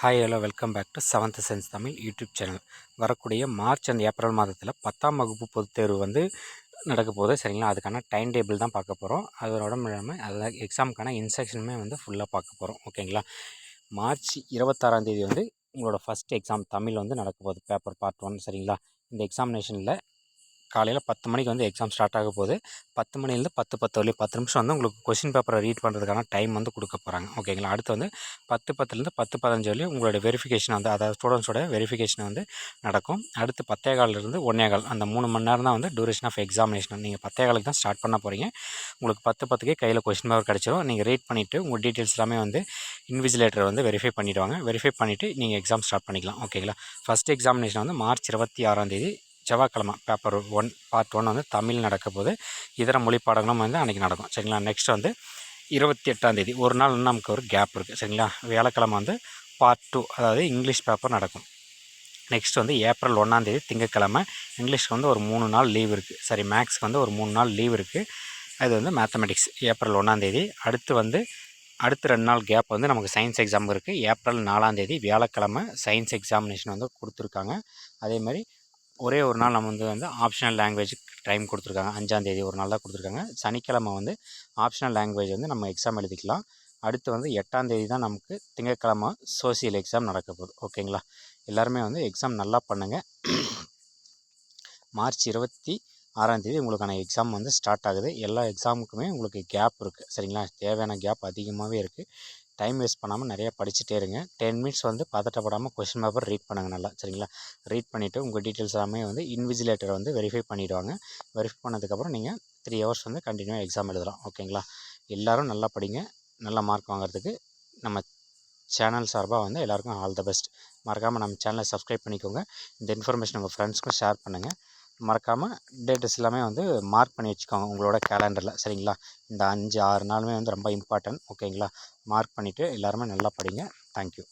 Hi hello welcome back to seventh sense Tamil YouTube channel வரக்கூடிய March and April மாதத்தில் பத்தாம் வகுப்பு பொதுத் தேர்வு வந்து நடக்க போகுது சரிங்களா? அதுக்கான டைம் டேபிள் தான் பார்க்க போகிறோம் அதோட இல்லாமல் அதில் எக்ஸாமுக்கான இன்ஸ்ட்ரக்ஷனுமே வந்து ஃபுல்லாக பார்க்க போகிறோம் ஓகேங்களா? மார்ச் இருபத்தாறாம் தேதி வந்து உங்களோட ஃபஸ்ட் எக்ஸாம் தமிழ் வந்து நடக்க போகுது பேப்பர் பார்ட் ஒன் சரிங்களா? இந்த எக்ஸாமினேஷனில் காலையில் பத்து மணிக்கு வந்து எக்ஸாம் ஸ்டார்ட் ஆக போகுது. பத்து மணிலேருந்து பத்து பத்து வரையும் பத்து நிமிஷம் வந்து உங்களுக்கு கொஷின் பேப்பரை ரீட் பண்ணுறதுக்கான டைம் வந்து கொடுக்க போகிறாங்க ஓகேங்களா அடுத்து வந்து பத்து பத்துலேருந்து பத்து பதினஞ்சு வரலையும் உங்களோட வெரிஃபிகேஷன் வந்து அதாவது ஸ்டூடெண்ட்ஸோட வெரிஃபிகேஷன் வந்து நடக்கும். அடுத்து பத்தே காலிலிருந்து ஒன்றே கால் அந்த மூணு மணி நேரம் தான் வந்து டூரேஷன் ஆஃப் எக்ஸாமினேஷன் நீங்கள் பத்தே காலுக்கு தான் ஸ்டார்ட் பண்ண போகிறீங்க உங்களுக்கு பத்து பத்துக்கே கையில் கொஷின் பேப்பர் கிடச்சிரும். நீங்கள் ரீட் பண்ணிவிட்டு உங்கள் டீட்டெயில்ஸ் எல்லாமே வந்து இன்விஜிலேட்டர் வந்து வெரிஃபை பண்ணிவிடுவாங்க வெரிஃபை பண்ணிவிட்டு நீங்கள் எக்ஸாம் ஸ்டார்ட் பண்ணிக்கலாம். ஓகேங்களா ஃபஸ்ட் எக்ஸாமினேஷன் வந்து மார்ச் இருபத்தி ஆறாம் தேதி செவ்வாய்க்கிழமை பேப்பர் ஒன் பார்ட் ஒன் வந்து தமிழ் நடக்க போது இதர மொழி பாடங்களும் வந்து அன்றைக்கி நடக்கும். சரிங்களா? நெக்ஸ்ட் வந்து இருபத்தி எட்டாந்தேதி ஒரு நாள் நமக்கு ஒரு கேப் இருக்குது சரிங்களா? வியாழக்கிழமை வந்து பார்ட் டூ அதாவது இங்கிலீஷ் பேப்பர் நடக்கும். நெக்ஸ்ட் வந்து ஏப்ரல் ஒன்றாந்தேதி திங்கக்கிழமை இங்கிலீஷ்க்கு வந்து ஒரு மூணு நாள் லீவ் இருக்குது சரி மேக்ஸ்க்கு வந்து ஒரு மூணு நாள் லீவ் இருக்குது அது வந்து மேத்தமெட்டிக்ஸ் ஏப்ரல் ஒன்றாந்தேதி அடுத்து வந்து அடுத்த ரெண்டு நாள் கேப் வந்து நமக்கு சயின்ஸ் எக்ஸாம் இருக்குது ஏப்ரல் நாலாந்தேதி வியாழக்கிழமை சயின்ஸ் எக்ஸாமினேஷன் வந்து கொடுத்துருக்காங்க. அதே மாதிரி ஒரே ஒரு நாள் நம்ம வந்து வந்து ஆப்ஷனல் லாங்குவேஜ் டைம் கொடுத்துருக்காங்க. அஞ்சாந்தேதி ஒரு நாள் தான் கொடுத்துருக்காங்க. சனிக்கிழமை வந்து ஆப்ஷனல் லாங்குவேஜ் வந்து நம்ம எக்ஸாம் எழுதிக்கலாம். அடுத்து வந்து எட்டாந்தேதி தான் நமக்கு திங்கக்கிழமை சோசியல் எக்ஸாம் நடக்க போகுது. ஓகேங்களா எல்லாருமே வந்து எக்ஸாம் நல்லா பண்ணுங்கள் மார்ச் இருபத்தி ஆறாந்தேதி உங்களுக்கான எக்ஸாம் வந்து ஸ்டார்ட் ஆகுது. எல்லா எக்ஸாமுக்குமே உங்களுக்கு கேப் இருக்குது சரிங்களா? தேவையான கேப் அதிகமாகவே இருக்குது டைம் வேஸ்ட் பண்ணாமல் நிறையா படிச்சுட்டே இருங்க. டென் மினிட்ஸ் வந்து பதட்டப்படாமல் கொஸ்டின் பேப்பர் ரீட் பண்ணுங்கள் நல்லா. சரிங்களா? ரீட் பண்ணிவிட்டு உங்கள் டீட்டெயில்ஸ் எல்லாமே வந்து இன்விஜிலேட்டர் வந்து வெரிஃபை பண்ணிவிடுவாங்க வெரிஃபை பண்ணதுக்கப்புறம் நீங்கள் த்ரீ ஹவர்ஸ் வந்து கண்டினியூவாக எக்ஸாம் எழுதலாம். ஓகேங்களா? எல்லோரும் நல்லா படிங்க. நல்ல மார்க் வாங்குறதுக்கு நம்ம சேனல் சார்பாக வந்து எல்லாருக்கும் ஆல் த பெஸ்ட் மறக்காமல் நம்ம சேனலை சப்ஸ்கிரைப் பண்ணிக்கோங்க. இந்த இன்ஃபர்மேஷன் உங்கள் ஃப்ரெண்ட்ஸ்க்கும் ஷேர் பண்ணுங்கள் மறக்காமல் டேட்டஸ் எல்லாமே வந்து மார்க் பண்ணி வச்சுக்கோங்க உங்களோட கேலண்டரில் சரிங்களா? இந்த அஞ்சு ஆறு நாளுமே வந்து ரொம்ப இம்பார்ட்டன்ட் ஓகேங்களா மார்க் பண்ணிவிட்டு எல்லாருமே நல்லா படிங்க. தேங்க்யூ